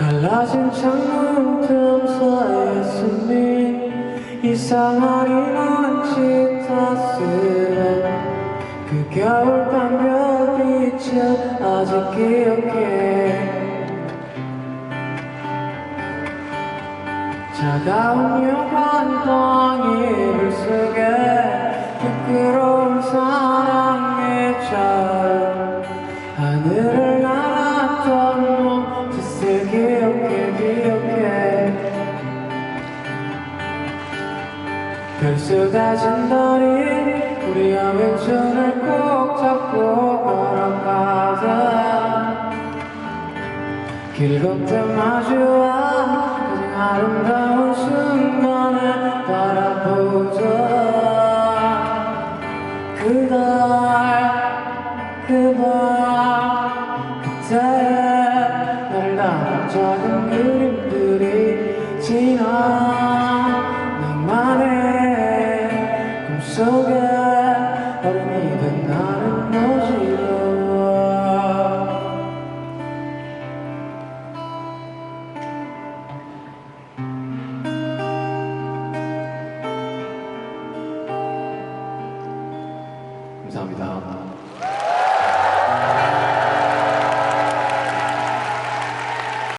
갈라진 창문 틈 사이에 스민 이상하게 만지 따스한 그 겨울밤 별빛을 아직 기억해. 차가운 여관 이불 속에 부끄러운 사랑의 절. 하늘을 별 쏟아진 날이 우리의 왼손을 꼭 잡고 걸어가자. 길 걷다 마주와 가장 아름다운 순간을 바라보자. 그날 그밤 그때 나를 담은 작은 그림들이 지나 꿈속에 얼음이 된 나는 어지러워 감사합니다.